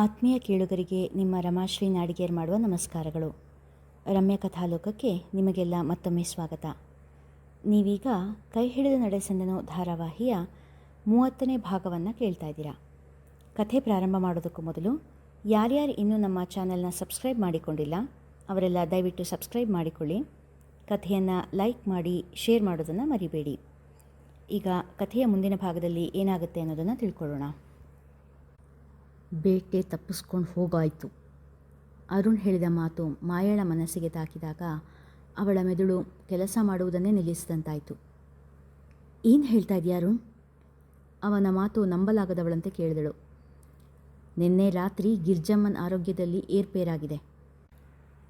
ಆತ್ಮೀಯ ಕೇಳುಗರಿಗೆ ನಿಮ್ಮ ರಮಾಶ್ರೀ ನಾಡಿಗೇರ್ ಮಾಡುವ ನಮಸ್ಕಾರಗಳು. ರಮ್ಯ ಕಥಾಲೋಕಕ್ಕೆ ನಿಮಗೆಲ್ಲ ಮತ್ತೊಮ್ಮೆ ಸ್ವಾಗತ. ನೀವೀಗ ಕೈ ಹಿಡಿದು ನಡೆಸಂದನು ಧಾರಾವಾಹಿಯ ಮೂವತ್ತನೇ ಭಾಗವನ್ನು ಕೇಳ್ತಾ ಇದ್ದೀರಾ. ಕಥೆ ಪ್ರಾರಂಭ ಮಾಡೋದಕ್ಕೂ ಮೊದಲು ಯಾರ್ಯಾರು ಇನ್ನೂ ನಮ್ಮ ಚಾನಲ್ನ ಸಬ್ಸ್ಕ್ರೈಬ್ ಮಾಡಿಕೊಂಡಿಲ್ಲ, ಅವರೆಲ್ಲ ದಯವಿಟ್ಟು ಸಬ್ಸ್ಕ್ರೈಬ್ ಮಾಡಿಕೊಳ್ಳಿ. ಕಥೆಯನ್ನು ಲೈಕ್ ಮಾಡಿ, ಶೇರ್ ಮಾಡೋದನ್ನು ಮರಿಬೇಡಿ. ಈಗ ಕಥೆಯ ಮುಂದಿನ ಭಾಗದಲ್ಲಿ ಏನಾಗುತ್ತೆ ಅನ್ನೋದನ್ನು ತಿಳ್ಕೊಳ್ಳೋಣ. ಬೇಟೆ ತಪ್ಪಿಸ್ಕೊಂಡು ಹೋಗಾಯಿತು. ಅರುಣ್ ಹೇಳಿದ ಮಾತು ಮಾಯಳ ಮನಸ್ಸಿಗೆ ತಾಕಿದಾಗ ಅವಳ ಮೆದುಳು ಕೆಲಸ ಮಾಡುವುದನ್ನೇ ನಿಲ್ಲಿಸಿದಂತಾಯಿತು. ಏನು ಹೇಳ್ತಾ ಇದೆಯಾ ಅರುಣ್? ಅವನ ಮಾತು ನಂಬಲಾಗದವಳಂತೆ ಕೇಳಿದಳು. ನಿನ್ನೆ ರಾತ್ರಿ ಗಿರ್ಜಮ್ಮನ ಆರೋಗ್ಯದಲ್ಲಿ ಏರ್ಪೇರಾಗಿದೆ.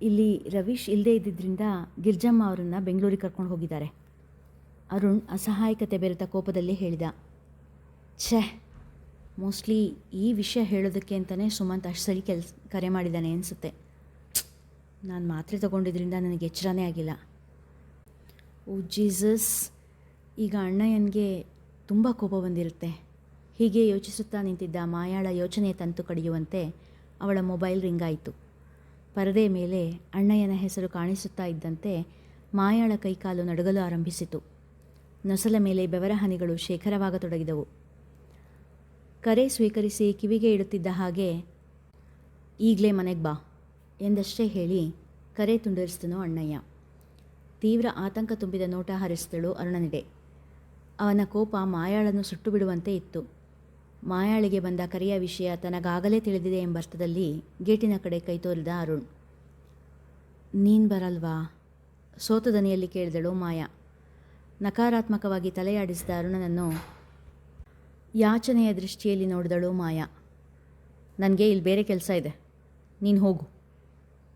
ಇಲ್ಲಿ ರವೀಶ್ ಇಲ್ಲದೇ ಇದ್ದಿದ್ದರಿಂದ ಗಿರ್ಜಮ್ಮ ಅವರನ್ನು ಬೆಂಗಳೂರಿಗೆ ಕರ್ಕೊಂಡು ಹೋಗಿದ್ದಾರೆ. ಅರುಣ್ ಅಸಹಾಯಕತೆ ಬೆರೆತ ಕೋಪದಲ್ಲಿ ಹೇಳಿದ, ಛೇ ಮೋಸ್ಟ್ಲಿ ಈ ವಿಷಯ ಹೇಳೋದಕ್ಕೆ ಅಂತಲೇ ಸುಮಂತ್ ಅಷ್ಟು ಸರಿ ಕೆಲ್ಸ, ಕರೆ ಮಾಡಿದ್ದಾನೆ ಅನಿಸುತ್ತೆ. ನಾನು ಮಾತ್ರೆ ತಗೊಂಡಿದ್ರಿಂದ ನನಗೆ ಎಚ್ಚರನೇ ಆಗಿಲ್ಲ. ಓ ಜೀಸಸ್, ಈಗ ಅಣ್ಣಯ್ಯನಿಗೆ ತುಂಬ ಕೋಪ ಬಂದಿರುತ್ತೆ. ಹೀಗೆ ಯೋಚಿಸುತ್ತಾ ನಿಂತಿದ್ದ ಮಾಯಾಳ ಯೋಚನೆ ತಂತು ಕಡಿಯುವಂತೆ ಅವಳ ಮೊಬೈಲ್ ರಿಂಗ್ ಆಯಿತು. ಪರದೆ ಮೇಲೆ ಅಣ್ಣಯ್ಯನ ಹೆಸರು ಕಾಣಿಸುತ್ತಾ ಇದ್ದಂತೆ ಮಾಯಾಳ ಕೈಕಾಲು ನಡುಗಲು ಆರಂಭಿಸಿತು. ನೊಸಲ ಮೇಲೆ ಬೆವರ ಹನಿಗಳು ಶೇಖರವಾಗತೊಡಗಿದವು. ಕರೆ ಸ್ವೀಕರಿಸಿ ಕಿವಿಗೆ ಇಡುತ್ತಿದ್ದ ಹಾಗೆ, ಈಗಲೇ ಮನೆಗೆ ಬಾ, ಎಂದಷ್ಟೇ ಹೇಳಿ ಕರೆ ತುಂಡರಿಸಿದನು ಅಣ್ಣಯ್ಯ. ತೀವ್ರ ಆತಂಕ ತುಂಬಿದ ನೋಟ ಹರಿಸಿದಳು ಅರುಣನಿಡೆ ಅವನ ಕೋಪ ಮಾಯಾಳನ್ನು ಸುಟ್ಟು ಬಿಡುವಂತೆ ಇತ್ತು. ಮಾಯಾಳಿಗೆ ಬಂದ ಕರೆಯ ವಿಷಯ ತನಗಾಗಲೇ ತಿಳಿದಿದೆ ಎಂಬರ್ಥದಲ್ಲಿ ಗೇಟಿನ ಕಡೆ ಕೈ ತೋರಿದ ಅರುಣ್. ನೀನು ಬರಲ್ವಾ? ಸೋತದನಿಯಲ್ಲಿ ಕೇಳಿದಳು ಮಾಯಾ. ನಕಾರಾತ್ಮಕವಾಗಿ ತಲೆಯಾಡಿಸಿದ ಅರುಣನನ್ನು ಯಾಚನೆಯ ದೃಷ್ಟಿಯಲ್ಲಿ ನೋಡಿದಳು ಮಾಯಾ. ನನಗೆ ಇಲ್ಲಿ ಬೇರೆ ಕೆಲಸ ಇದೆ. ನೀನು ಹೋಗು.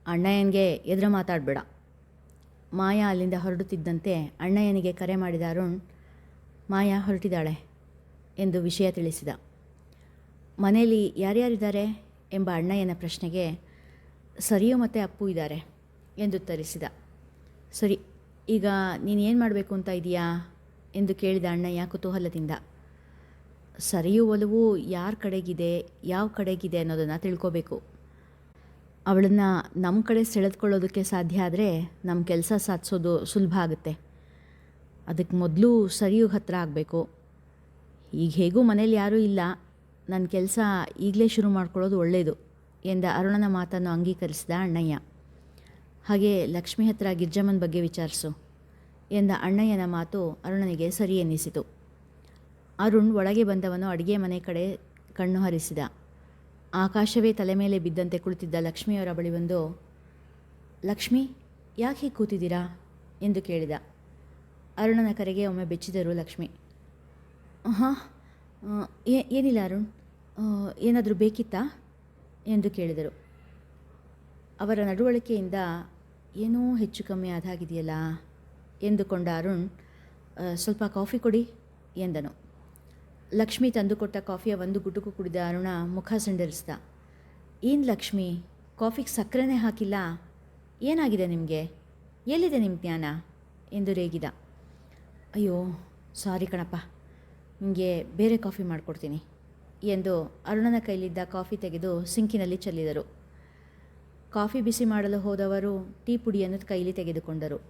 ಅಣ್ಣಯ್ಯನಿಗೆ ಎದುರು ಮಾತಾಡಬೇಡ. ಮಾಯಾ ಅಲ್ಲಿಂದ ಹೊರಡುತ್ತಿದ್ದಂತೆ ಅಣ್ಣಯ್ಯನಿಗೆ ಕರೆ ಮಾಡಿದ ಅರುಣ್, ಮಾಯಾ ಹೊರಟಿದ್ದಾಳೆ ಎಂದು ವಿಷಯ ತಿಳಿಸಿದ. ಮನೆಯಲ್ಲಿ ಯಾರ್ಯಾರಿದ್ದಾರೆ ಎಂಬ ಅಣ್ಣಯ್ಯನ ಪ್ರಶ್ನೆಗೆ, ಸರಿಯು ಮತ್ತು ಅಪ್ಪು ಇದ್ದಾರೆ ಎಂದು ಎಂದುತ್ತರಿಸಿದ ಸರಿ, ಈಗ ನೀನು ಏನು ಮಾಡಬೇಕು ಅಂತ ಇದೆಯಾ? ಎಂದು ಕೇಳಿದ ಅಣ್ಣಯ್ಯ ಕುತೂಹಲದಿಂದ. ಸರಿಯು ಒಲವು ಯಾರ ಕಡೆಗಿದೆ, ಯಾವ ಕಡೆಗಿದೆ ಅನ್ನೋದನ್ನು ತಿಳ್ಕೋಬೇಕು. ಅವಳನ್ನು ನಮ್ಮ ಕಡೆ ಸೆಳೆದುಕೊಳ್ಳೋದಕ್ಕೆ ಸಾಧ್ಯ ಆದರೆ ನಮ್ಮ ಕೆಲಸ ಸಾಧಿಸೋದು ಸುಲಭ ಆಗುತ್ತೆ. ಅದಕ್ಕೆ ಮೊದಲು ಸರಿಯು ಹತ್ತಿರ ಆಗಬೇಕು. ಈಗ ಹೇಗೂ ಮನೇಲಿ ಯಾರೂ ಇಲ್ಲ ನನ್ನ ಕೆಲಸ ಈಗಲೇ ಶುರು ಮಾಡ್ಕೊಳ್ಳೋದು ಒಳ್ಳೆಯದು ಎಂದ ಅರುಣನ ಮಾತನ್ನು ಅಂಗೀಕರಿಸಿದ ಅಣ್ಣಯ್ಯ. ಹಾಗೆ ಲಕ್ಷ್ಮಿ ಹತ್ರ ಗಿರ್ಜಮ್ಮನ ಬಗ್ಗೆ ವಿಚಾರಿಸು ಎಂದ ಅಣ್ಣಯ್ಯನ ಮಾತು ಅರುಣನಿಗೆ ಸರಿ ಎನ್ನಿಸಿತು. ಅರುಣ್ ಒಳಗೆ ಬಂದವನು ಅಡುಗೆ ಮನೆ ಕಡೆ ಕಣ್ಣು ಹರಿಸಿದ. ಆಕಾಶವೇ ತಲೆ ಮೇಲೆ ಬಿದ್ದಂತೆ ಕುಳಿತಿದ್ದ ಲಕ್ಷ್ಮಿಯವರ ಬಳಿ ಬಂದು, ಲಕ್ಷ್ಮಿ, ಯಾಕೆ ಕೂತಿದ್ದೀರಾ? ಎಂದು ಕೇಳಿದ. ಅರುಣನ ಕರೆಗೆ ಒಮ್ಮೆ ಬೆಚ್ಚಿದರು ಲಕ್ಷ್ಮಿ. ಹಾಂ ಏನಿಲ್ಲ ಅರುಣ್ ಏನಾದರೂ ಬೇಕಿತ್ತಾ? ಎಂದು ಕೇಳಿದರು. ಅವರ ನಡವಳಿಕೆಯಿಂದ ಏನೂ ಹೆಚ್ಚು ಕಮ್ಮಿ ಆದಾಗಿದೆಯಲ್ಲ? ಎಂದುಕೊಂಡ ಅರುಣ್ ಸ್ವಲ್ಪ ಕಾಫಿ ಕೊಡಿ, ಎಂದನು. ಲಕ್ಷ್ಮಿ ತಂದುಕೊಟ್ಟ ಕಾಫಿಯ ಒಂದು ಗುಟುಕು ಕುಡಿದ ಅರುಣ ಮುಖ ಸಂಡರಿಸ್ದ. ಏನು ಲಕ್ಷ್ಮಿ, ಕಾಫಿಗೆ ಸಕ್ಕರೆನೇ ಹಾಕಿಲ್ಲ? ಏನಾಗಿದೆ ನಿಮಗೆ? ಎಲ್ಲಿದೆ ನಿಮ್ಮ ಜ್ಞಾನ? ಎಂದು ರೇಗಿದ. ಅಯ್ಯೋ, ಸಾರಿ ಕಣಪ್ಪ, ನಿಮಗೆ ಬೇರೆ ಕಾಫಿ ಮಾಡಿಕೊಡ್ತೀನಿ ಎಂದು ಅರುಣನ ಕೈಲಿದ್ದ ಕಾಫಿ ತೆಗೆದು ಸಿಂಕಿನಲ್ಲಿ ಚೆಲ್ಲಿದರು. ಕಾಫಿ ಬಿಸಿ ಮಾಡಲು ಹೋದವರು ಟೀ ಪುಡಿಯನ್ನು ಕೈಲಿ ತೆಗೆದುಕೊಂಡರು.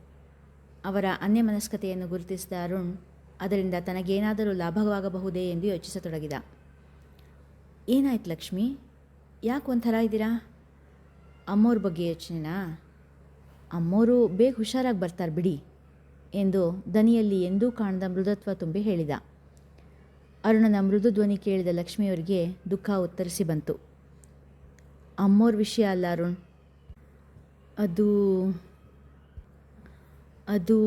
ಅವರ ಅನ್ಯಮನಸ್ಕತೆಯನ್ನು ಗುರುತಿಸಿದ ಅರುಣ್ ಅದರಿಂದ ತನಗೇನಾದರೂ ಲಾಭವಾಗಬಹುದೇ ಎಂದು ಯೋಚಿಸತೊಡಗಿದ. ಏನಾಯ್ತು ಲಕ್ಷ್ಮಿ? ಯಾಕೆ ಒಂಥರ ಇದ್ದೀರಾ? ಅಮ್ಮೋರ ಬಗ್ಗೆ ಯೋಚನೆನಾ? ಅಮ್ಮೋರು ಬೇಗ ಹುಷಾರಾಗಿ ಬರ್ತಾರೆ ಬಿಡಿ ಎಂದು ದನಿಯಲ್ಲಿ ಎಂದೂ ಕಾಣದ ಮೃದುತ್ವ ತುಂಬಿ ಹೇಳಿದ. ಅರುಣನ ಮೃದು ಧ್ವನಿ ಕೇಳಿದ ಲಕ್ಷ್ಮಿಯವರಿಗೆ ದುಃಖ ಉತ್ತರಿಸಿ ಬಂತು. ಅಮ್ಮೋರ ವಿಷಯ ಅಲ್ಲ ಅರುಣ್. ಅದು ಅದು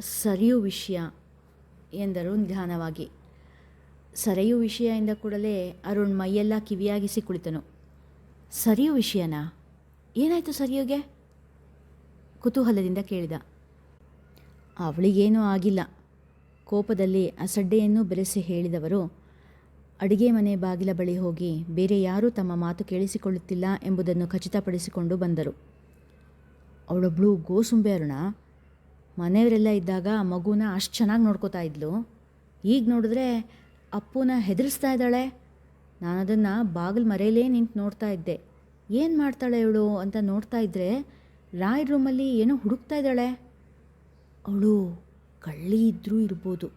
ಸರಿಯು ವಿಷಯ. ಎಂದರು ನಿಧಾನವಾಗಿ. ಸರಿಯು ವಿಷಯ ಎಂದ ಕೂಡಲೇ ಅರುಣ್ ಮೈಯೆಲ್ಲ ಕಿವಿಯಾಗಿಸಿ ಕುಳಿತನು. ಸರಿಯು ವಿಷಯನಾ? ಏನಾಯಿತು ಸರಿಯುಗೆ? ಕುತೂಹಲದಿಂದ ಕೇಳಿದ. ಅವಳಿಗೇನೂ ಆಗಿಲ್ಲ. ಕೋಪದಲ್ಲಿ ಅಸಡ್ಡೆಯನ್ನು ಬೆರೆಸಿ ಹೇಳಿದವರು, ಅಡಿಗೆ ಮನೆ ಬಾಗಿಲ ಬಳಿ ಹೋಗಿ ಬೇರೆ ಯಾರೂ ತಮ್ಮ ಮಾತು ಕೇಳಿಸಿಕೊಳ್ಳುತ್ತಿಲ್ಲ ಎಂಬುದನ್ನು ಖಚಿತಪಡಿಸಿಕೊಂಡು ಬಂದರು. ಅವಳೊಬ್ಬಳು ಗೋಸುಂಬೆ ಅರುಣ? ಮನೆಯವರೆಲ್ಲ ಇದ್ದಾಗ ಮಗುನ ಅಷ್ಟು ಚೆನ್ನಾಗಿ ನೋಡ್ಕೋತಾ ಇದ್ಲು. ಈಗ ನೋಡಿದ್ರೆ ಅಪ್ಪುನ ಹೆದರಿಸ್ತಾ ಇದ್ದಾಳೆ. ನಾನು ಅದನ್ನು ಬಾಗಿಲು ಮರೆಯಲೇ ನಿಂತು ನೋಡ್ತಾ ಇದ್ದೆ. ಏನು ಮಾಡ್ತಾಳೆ ಇವಳು ಅಂತ ನೋಡ್ತಾ ಇದ್ದರೆ ರಾಯ್ ರೂಮಲ್ಲಿ ಏನೋ ಹುಡುಕ್ತಾ ಇದ್ದಾಳೆ. ಅವಳು ಕಳ್ಳಿ ಇದ್ದರೂ ಇರ್ಬೋದು.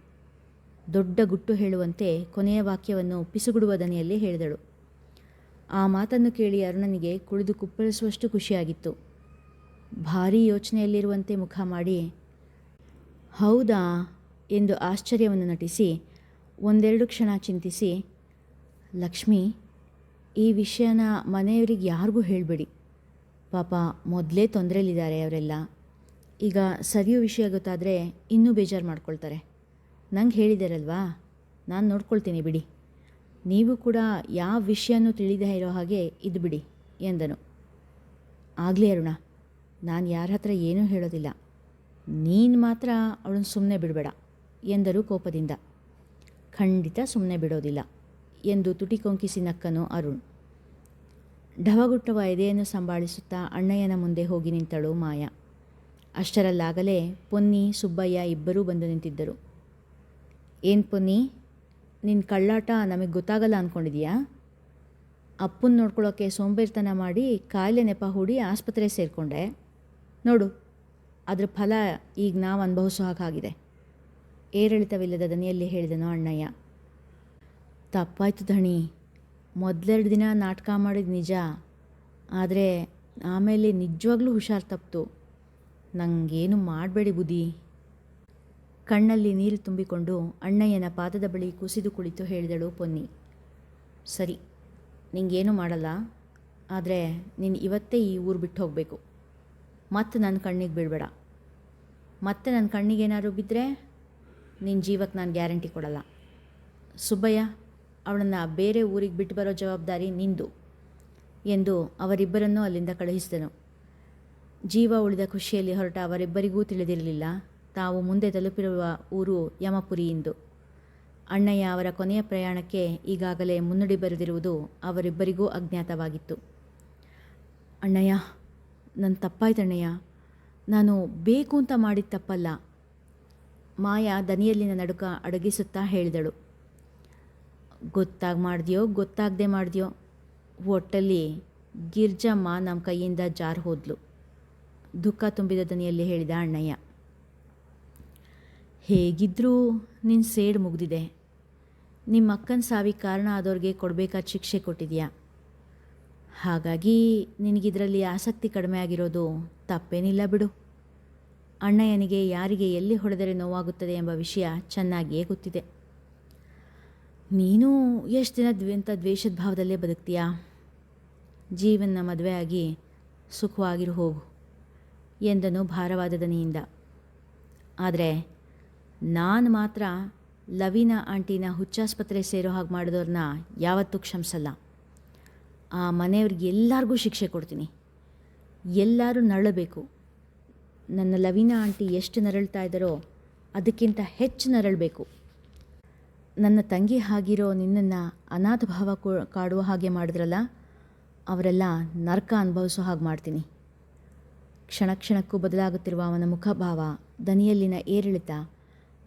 ದೊಡ್ಡ ಗುಟ್ಟು ಹೇಳುವಂತೆ ಕೊನೆಯ ವಾಕ್ಯವನ್ನು ಪಿಸುಗುಡುವ ದನಿಯಲ್ಲಿ ಹೇಳಿದಳು. ಆ ಮಾತನ್ನು ಕೇಳಿ ಅರುಣನಿಗೆ ಕುಳಿದು ಕುಪ್ಪಳಿಸುವಷ್ಟು ಖುಷಿಯಾಗಿತ್ತು. ಭಾರೀ ಯೋಚನೆಯಲ್ಲಿರುವಂತೆ ಮುಖ ಮಾಡಿ ಹೌದಾ ಎಂದು ಆಶ್ಚರ್ಯವನ್ನು ನಟಿಸಿ, ಒಂದೆರಡು ಕ್ಷಣ ಚಿಂತಿಸಿ, ಲಕ್ಷ್ಮಿ, ಈ ವಿಷಯನ ಮನೆಯವರಿಗೆ ಯಾರಿಗೂ ಹೇಳಬೇಡಿ. ಪಾಪ ಮೊದಲೇ ತೊಂದರೆಯಲ್ಲಿದ್ದಾರೆ ಅವರೆಲ್ಲ. ಈಗ ಸರಿಯೋ ವಿಷಯ ಗೊತ್ತಾದರೆ ಇನ್ನೂ ಬೇಜಾರು ಮಾಡ್ಕೊಳ್ತಾರೆ. ನಂಗೆ ಹೇಳಿದಾರಲ್ವಾ? ನಾನು ನೋಡ್ಕೊಳ್ತೀನಿ ಬಿಡಿ. ನೀವು ಕೂಡ ಯಾವ ವಿಷಯನೂ ತಿಳಿದೇ ಇರೋ ಹಾಗೆ ಇದು ಬಿಡಿ ಎಂದನು. ಆಗಲಿ ಅರುಣ, ನಾನು ಯಾರ ಹತ್ರ ಏನೂ ಹೇಳೋದಿಲ್ಲ. ನೀನು ಮಾತ್ರ ಅವಳನ್ನು ಸುಮ್ಮನೆ ಬಿಡಬೇಡ ಎಂದರು ಕೋಪದಿಂದ. ಖಂಡಿತ ಸುಮ್ಮನೆ ಬಿಡೋದಿಲ್ಲ ಎಂದು ತುಟಿ ಕೊಂಕಿಸಿ ನಕ್ಕನು ಅರುಣ್. ಢವಗುಟ್ಟವ ಎದೆಯನ್ನು ಸಂಭಾಳಿಸುತ್ತಾ ಅಣ್ಣಯ್ಯನ ಮುಂದೆ ಹೋಗಿ ನಿಂತಳು ಮಾಯಾ. ಅಷ್ಟರಲ್ಲಾಗಲೇ ಪೊನ್ನಿ, ಸುಬ್ಬಯ್ಯ ಇಬ್ಬರೂ ಬಂದು ನಿಂತಿದ್ದರು. ಏನು ಪೊನ್ನಿ ನಿನ್ನ ಕಳ್ಳಾಟ ನಮಗೆ ಗೊತ್ತಾಗಲ್ಲ ಅಂದ್ಕೊಂಡಿದೀಯಾ ಅಪ್ಪನ ನೋಡ್ಕೊಳ್ಳೋಕ್ಕೆ ಸೋಂಬೇರ್ತನ ಮಾಡಿ ಕಾಯಿಲೆ ನೆಪ ಹೂಡಿ ಆಸ್ಪತ್ರೆ ಸೇರಿಕೊಂಡೆ. ನೋಡು ಅದ್ರ ಫಲ ಈಗ ನಾವು ಅನುಭವಿಸೋ ಹಾಗಾಗಿದೆ. ಏರಿಳಿತವಿಲ್ಲದ ದನಿಯಲ್ಲಿ ಹೇಳಿದನು ಅಣ್ಣಯ್ಯ ತಪ್ಪಾಯ್ತು ಧಣಿ ಮೊದಲೆರಡು ದಿನ ನಾಟಕ ಮಾಡಿದ ನಿಜ, ಆದರೆ ಆಮೇಲೆ ನಿಜವಾಗ್ಲೂ ಹುಷಾರು ತಪ್ಪಿತು ನನಗೇನು ಮಾಡಬೇಡಿ ಬುದ್ಧಿ. ಕಣ್ಣಲ್ಲಿ ನೀರು ತುಂಬಿಕೊಂಡು ಅಣ್ಣಯ್ಯನ ಪಾದದ ಬಳಿ ಕುಸಿದು ಕುಳಿತು ಹೇಳಿದಳು ಪೊನ್ನಿ, ಸರಿ, ನಿಂಗೇನು ಮಾಡಲ್ಲ, ಆದರೆ ನೀನು ಇವತ್ತೇ ಈ ಊರು ಬಿಟ್ಟು ಹೋಗಬೇಕು. ಮತ್ತೆ ನನ್ನ ಕಣ್ಣಿಗೆ ಬಿಡಬೇಡ ಮತ್ತೆ ನನ್ನ ಕಣ್ಣಿಗೆ ಕಣ್ಣಿಗೇನಾದ್ರು ಬಿದ್ದರೆ ನಿನ್ನ ಜೀವಕ್ಕೆ ನಾನು ಗ್ಯಾರಂಟಿ ಕೊಡಲ್ಲ. ಸುಬ್ಬಯ್ಯ, ಅವಳನ್ನು ಬೇರೆ ಊರಿಗೆ ಬಿಟ್ಟು ಬರೋ ಜವಾಬ್ದಾರಿ ನಿಂದು ಎಂದು ಅವರಿಬ್ಬರನ್ನೂ ಅಲ್ಲಿಂದ ಕಳುಹಿಸಿದನು. ಜೀವ ಉಳಿದ ಖುಷಿಯಲ್ಲಿ ಹೊರಟ ಅವರಿಬ್ಬರಿಗೂ ತಿಳಿದಿರಲಿಲ್ಲ. ತಾವು ಮುಂದೆ ತಲುಪಿರುವ ಊರು ಯಮಪುರಿ ಎಂದು ಅಣ್ಣಯ್ಯ ಅವರ ಕೊನೆಯ ಪ್ರಯಾಣಕ್ಕೆ ಈಗಾಗಲೇ ಮುನ್ನುಡಿ ಬರೆದಿರುವುದು ಅವರಿಬ್ಬರಿಗೂ ಅಜ್ಞಾತವಾಗಿತ್ತು. ಅಣ್ಣಯ್ಯ ನನ್ನ ತಪ್ಪಾಯ್ತಣ್ಣಯ್ಯ. ನಾನು ಬೇಕು ಅಂತ ಮಾಡಿದ ತಪ್ಪಲ್ಲ. ಮಾಯಾ ದನಿಯಲ್ಲಿನ ನಡುಕ ಅಡಗಿಸುತ್ತಾ ಹೇಳಿದಳು. ಗೊತ್ತಾಗಿ ಮಾಡಿದ್ಯೋ, ಗೊತ್ತಾಗದೆ ಮಾಡಿದ್ಯೋ? ಒಟ್ಟಲ್ಲಿ ಗಿರ್ಜಮ್ಮ ನಮ್ಮ ಕೈಯಿಂದ ಜಾರು ಹೋದ್ಲು. ದುಃಖ ತುಂಬಿದ ದನಿಯಲ್ಲಿ ಹೇಳಿದ ಅಣ್ಣಯ್ಯ. ಹೇಗಿದ್ದರೂ ನಿನ್ನ ಸೇಡು ಮುಗ್ದಿದೆ. ನಿಮ್ಮ ಅಕ್ಕನ ಸಾವಿ ಕಾರಣ ಆದವ್ರಿಗೆ ಕೊಡಬೇಕಾದ ಶಿಕ್ಷೆ ಕೊಟ್ಟಿದ್ಯಾ? ಹಾಗಾಗಿ ನಿನಗಿದರಲ್ಲಿ ಆಸಕ್ತಿ ಕಡಿಮೆ ಆಗಿರೋದು ತಪ್ಪೇನಿಲ್ಲ ಬಿಡು. ಅಣ್ಣಯ್ಯನಿಗೆ ಯಾರಿಗೆ ಎಲ್ಲಿ ಹೊಡೆದರೆ ನೋವಾಗುತ್ತದೆ ಎಂಬ ವಿಷಯ ಚೆನ್ನಾಗಿಯೇ ಗೊತ್ತಿದೆ. ನೀನು ಎಷ್ಟು ದಿನ ದ್ವಂತ ದ್ವೇಷದ ಭಾವದಲ್ಲೇ ಬದುಕ್ತೀಯಾ? ಜೀವನ ಮದುವೆ ಆಗಿ ಸುಖವಾಗಿರು ಹೋಗು ಎಂದನು ಭಾರವಾದ ದನಿಯಿಂದ ಆದರೆ ನಾನು ಮಾತ್ರ ಲವೀನಾ ಆಂಟಿನ ಹುಚ್ಚಾಸ್ಪತ್ರೆ ಸೇರೋ ಹಾಗೆ ಮಾಡಿದವ್ರನ್ನ ಯಾವತ್ತೂ ಕ್ಷಮಿಸಲ್ಲ. ಆ ಮನೆಯವ್ರಿಗೆ ಎಲ್ಲರಿಗೂ ಶಿಕ್ಷೆ ಕೊಡ್ತೀನಿ. ಎಲ್ಲರೂ ನರಳಬೇಕು. ನನ್ನ ಲವೀನಾ ಆಂಟಿ ಎಷ್ಟು ನರಳ್ತಾ ಇದ್ದಾರೋ ಅದಕ್ಕಿಂತ ಹೆಚ್ಚು ನರಳಬೇಕು. ನನ್ನ ತಂಗಿ ಆಗಿರೋ ನಿನ್ನನ್ನು ಅನಾಥ ಭಾವ ಕಾಡುವ ಹಾಗೆ ಮಾಡಿದ್ರಲ್ಲ, ಅವರೆಲ್ಲ ನರಕ ಅನುಭವಿಸೋ ಹಾಗೆ ಮಾಡ್ತೀನಿ. ಕ್ಷಣ ಕ್ಷಣಕ್ಕೂ ಬದಲಾಗುತ್ತಿರುವ ಅವನ ಮುಖಭಾವ ದನಿಯಲ್ಲಿನ ಏರಿಳಿತ,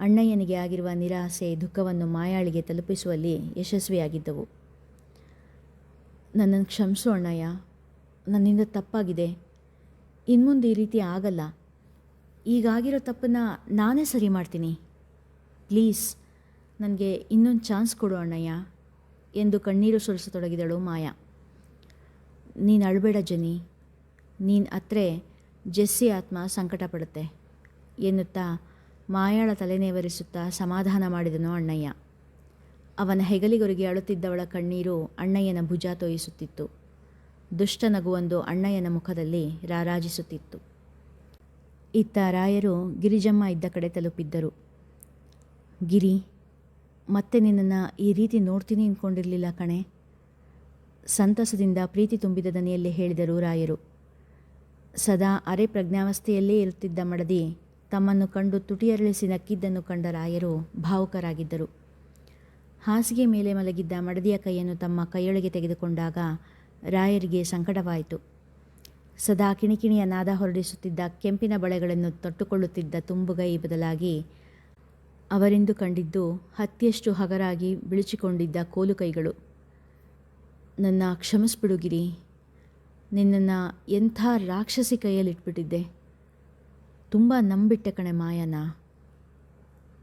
ಅಣ್ಣಯ್ಯನಿಗೆ ಆಗಿರುವ ನಿರಾಸೆ, ದುಃಖವನ್ನು ಮಾಯಾಳಿಗೆ ತಲುಪಿಸುವಲ್ಲಿ ಯಶಸ್ವಿಯಾಗಿದ್ದವು. ನನ್ನನ್ನು ಕ್ಷಮಿಸು ಅಣ್ಣಯ್ಯ. ನನ್ನಿಂದ ತಪ್ಪಾಗಿದೆ. ಇನ್ಮುಂದೆ ಈ ರೀತಿ ಆಗಲ್ಲ. ಈಗಾಗಿರೋ ತಪ್ಪನ್ನು ನಾನೇ ಸರಿ ಮಾಡ್ತೀನಿ. ಪ್ಲೀಸ್, ನನಗೆ ಇನ್ನೊಂದು ಚಾನ್ಸ್ ಕೊಡು ಅಣ್ಣಯ್ಯ. ಎಂದು ಕಣ್ಣೀರು ಸುರಿಸತೊಡಗಿದಳು ಮಾಯಾ. ನೀನು ಅಳಬೇಡ ಜನಿ ನೀನು ಅತ್ರೆ ಜೆಸ್ಸಿ ಆತ್ಮ ಸಂಕಟ ಪಡುತ್ತೆ ಎನ್ನುತ್ತಾ ಮಾಯಾಳ ತಲೆನೇವರಿಸುತ್ತಾ ಸಮಾಧಾನ ಮಾಡಿದನು ಅಣ್ಣಯ್ಯ. ಅವನ ಹೆಗಲಿಗೊರಗಿ ಅಳುತ್ತಿದ್ದವಳ ಕಣ್ಣೀರು ಅಣ್ಣಯ್ಯನ ಭುಜ ತೋಯಿಸುತ್ತಿತ್ತು. ದುಷ್ಟ ನಗುವೊಂದು ಅಣ್ಣಯ್ಯನ ಮುಖದಲ್ಲಿ ರಾರಾಜಿಸುತ್ತಿತ್ತು. ಇತ್ತ ರಾಯರು ಗಿರಿಜಮ್ಮ ಇದ್ದ ಕಡೆ ತಲುಪಿದ್ದರು. ಗಿರಿ, ಮತ್ತೆ ನಿನ್ನನ್ನು ಈ ರೀತಿ ನೋಡ್ತೀನಿ ಅಂದ್ಕೊಂಡಿರಲಿಲ್ಲ ಕಣೆ, ಸಂತಸದಿಂದ ಪ್ರೀತಿ ತುಂಬಿದ ದನಿಯಲ್ಲಿ ಹೇಳಿದರು ರಾಯರು. ಸದಾ ಅರೆ ಪ್ರಜ್ಞಾವಸ್ಥೆಯಲ್ಲೇ ಇರುತ್ತಿದ್ದ ಮಡದಿ ತಮ್ಮನ್ನು ಕಂಡು ತುಟಿಯರಳಿಸಿ ನಕ್ಕಿದ್ದನ್ನು ಕಂಡ ರಾಯರು ಭಾವುಕರಾಗಿದ್ದರು. ಹಾಸಿಗೆ ಮೇಲೆ ಮಲಗಿದ್ದ ಮಡದಿಯ ಕೈಯನ್ನು ತಮ್ಮ ಕೈಯೊಳಗೆ ತೆಗೆದುಕೊಂಡಾಗ ರಾಯರಿಗೆ ಸಂಕಟವಾಯಿತು. ಸದಾ ಕಿಣಿಕಿಣಿಯ ನಾದ ಹೊರಡಿಸುತ್ತಿದ್ದ ಕೆಂಪಿನ ಬಳೆಗಳನ್ನು ತೊಟ್ಟುಕೊಳ್ಳುತ್ತಿದ್ದ ತುಂಬುಗೈ ಬದಲಾಗಿ ಅವರೆಂದು ಕಂಡಿದ್ದು ಹತ್ತಿಯಷ್ಟು ಹಗರಾಗಿ ಬಿಳಿಚಿಕೊಂಡಿದ್ದ ಕೋಲು ಕೈಗಳು. ನನ್ನ ಕ್ಷಮಿಸ್ಬಿಡುಗಿರಿ, ನಿನ್ನನ್ನು ಎಂಥ ರಾಕ್ಷಸಿ ಕೈಯಲ್ಲಿಟ್ಬಿಟ್ಟಿದ್ದೆ. ತುಂಬ ನಂಬಿಟ್ಟೆ ಕಣೆ ಮಾಯನ.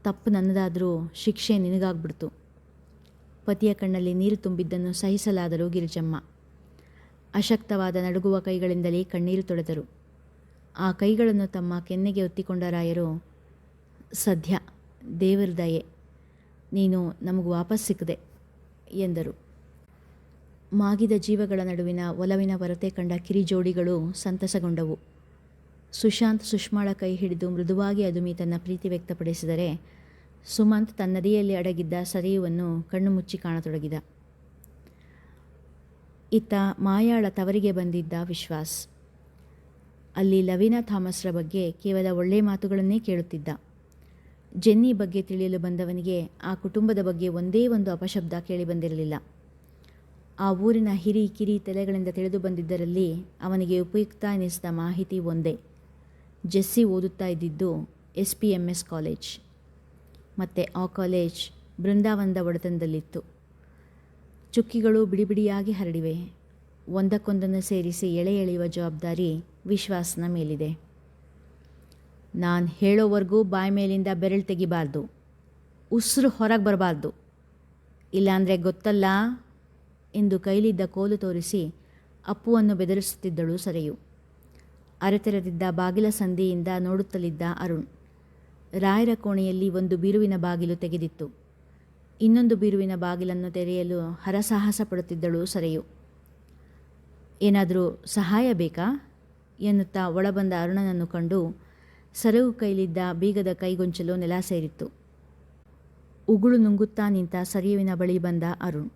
ತಪ್ಪು ನನ್ನದಾದರೂ ಶಿಕ್ಷೆ ನಿನಗಾಗ್ಬಿಡ್ತು. ಪತಿಯ ಕಣ್ಣಲ್ಲಿ ನೀರು ತುಂಬಿದ್ದನ್ನು ಸಹಿಸಲಾದರು ಗಿರಿಜಮ್ಮ. ಅಶಕ್ತವಾದ ನಡುಗುವ ಕೈಗಳಿಂದಲೇ ಕಣ್ಣೀರು ತೊಳೆದರು. ಆ ಕೈಗಳನ್ನು ತಮ್ಮ ಕೆನ್ನೆಗೆ ಒತ್ತಿಕೊಂಡ ರಾಯರು, ಸದ್ಯ, ದೇವರ ದಯೆ, ನೀನು ನಮಗೆ ವಾಪಸ್ ಸಿಕ್ಕದೆ ಎಂದರು. ಮಾಗಿದ ಜೀವಗಳ ನಡುವಿನ ಒಲವಿನ ಹೊರತೆ ಕಂಡ ಕಿರಿ ಜೋಡಿಗಳು ಸಂತಸಗೊಂಡವು. ಸುಶಾಂತ್ ಸುಷ್ಮಾಳ ಕೈ ಹಿಡಿದು ಮೃದುವಾಗಿ ಅದುಮಿ ತನ್ನ ಪ್ರೀತಿ ವ್ಯಕ್ತಪಡಿಸಿದರೆ ಸುಮಂತ್ ತನ್ನದಿಯಲ್ಲಿ ಅಡಗಿದ್ದ ಸರಿಯುವನ್ನು ಕಣ್ಣು ಮುಚ್ಚಿ ಕಾಣತೊಡಗಿದ. ಇತ್ತ ಮಾಯಾಳ ತವರಿಗೆ ಬಂದಿದ್ದ ವಿಶ್ವಾಸ್. ಅಲ್ಲಿ ಲವೀನಾ ಥಾಮಸ್ರ ಬಗ್ಗೆ ಕೇವಲ ಒಳ್ಳೆಯ ಮಾತುಗಳನ್ನೇ ಕೇಳುತ್ತಿದ್ದ. ಜೆನ್ನಿ ಬಗ್ಗೆ ತಿಳಿಯಲು ಬಂದವನಿಗೆ ಆ ಕುಟುಂಬದ ಬಗ್ಗೆ ಒಂದೇ ಒಂದು ಅಪಶಬ್ದ ಕೇಳಿಬಂದಿರಲಿಲ್ಲ ಆ ಊರಿನ ಹಿರಿ ಕಿರಿ ತಲೆಗಳಿಂದ ತಿಳಿದು ಬಂದಿದ್ದರಲ್ಲಿ ಅವನಿಗೆ ಉಪಯುಕ್ತ ಎನಿಸಿದ ಮಾಹಿತಿ ಒಂದೇ. ಜೆಸ್ಸಿ ಓದುತ್ತಾ ಇದ್ದಿದ್ದು S P M S college. ಮತ್ತು ಆ ಕಾಲೇಜ್ ಬೃಂದಾವನದ ಒಡೆತನದಲ್ಲಿತ್ತು. ಚುಕ್ಕಿಗಳು ಬಿಡಿಬಿಡಿಯಾಗಿ ಹರಡಿವೆ. ಒಂದಕ್ಕೊಂದನ್ನು ಸೇರಿಸಿ ಎಳೆ ಎಳೆಯುವ ಜವಾಬ್ದಾರಿ ವಿಶ್ವಾಸನ ಮೇಲಿದೆ. ನಾನು ಹೇಳೋವರೆಗೂ ಬಾಯಿ ಮೇಲಿಂದ ಬೆರಳು ತೆಗಿಬಾರ್ದು. ಉಸಿರು ಹೊರಗೆ ಬರಬಾರ್ದು. ಇಲ್ಲಾಂದರೆ ಗೊತ್ತಲ್ಲ? ಎಂದು ಕೈಲಿದ್ದ ಕೋಲು ತೋರಿಸಿ ಅಪ್ಪುವನ್ನು ಬೆದರಿಸುತ್ತಿದ್ದಳು ಸರಿಯು. ಅರೆತೆರೆದಿದ್ದ ಬಾಗಿಲ ಸಂದಿಯಿಂದ ನೋಡುತ್ತಲಿದ್ದ ಅರುಣ್. ರಾಯರ ಕೋಣೆಯಲ್ಲಿ ಒಂದು ಬಿರುವಿನ ಬಾಗಿಲು ತೆಗೆದಿತ್ತು. ಇನ್ನೊಂದು ಬಿರುವಿನ ಬಾಗಿಲನ್ನು ತೆರೆಯಲು ಹರಸಾಹಸ ಪಡುತ್ತಿದ್ದಳು ಸರೆಯು. ಏನಾದರೂ ಸಹಾಯ ಬೇಕಾ? ಎನ್ನುತ್ತಾ ಒಳಬಂದ ಅರುಣನನ್ನು ಕಂಡು ಸರವು ಕೈಲಿದ್ದ ಬೀಗದ ಕೈಗೊಂಚಲು ನೆಲ ಸೇರಿತ್ತು. ಉಗುಳು ನುಂಗುತ್ತಾ ನಿಂತ ಸರಿಯುವಿನ ಬಳಿ ಬಂದ ಅರುಣ್.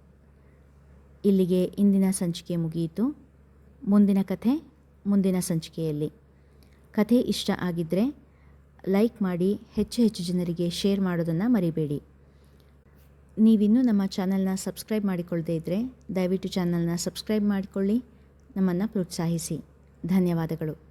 ಇಲ್ಲಿಗೆ ಇಂದಿನ ಸಂಚಿಕೆ ಮುಗಿಯಿತು. ಮುಂದಿನ ಕಥೆ, ಮುಂದಿನ ಸಂಚಿಕೆಯಲ್ಲಿ. ಕಥೆ ಇಷ್ಟ ಆಗಿದ್ದರೆ ಲೈಕ್ ಮಾಡಿ, ಹೆಚ್ಚು ಹೆಚ್ಚು ಜನರಿಗೆ ಶೇರ್ ಮಾಡೋದನ್ನು ಮರಿಬೇಡಿ. ನೀವಿನ್ನೂ ನಮ್ಮ ಚಾನಲ್ನ ಸಬ್ಸ್ಕ್ರೈಬ್ ಮಾಡಿಕೊಳ್ಳದೇ ಇದ್ದರೆ ದಯವಿಟ್ಟು ಚಾನಲ್ನ ಸಬ್ಸ್ಕ್ರೈಬ್ ಮಾಡಿಕೊಳ್ಳಿ. ನಮ್ಮನ್ನು ಪ್ರೋತ್ಸಾಹಿಸಿ. ಧನ್ಯವಾದಗಳು.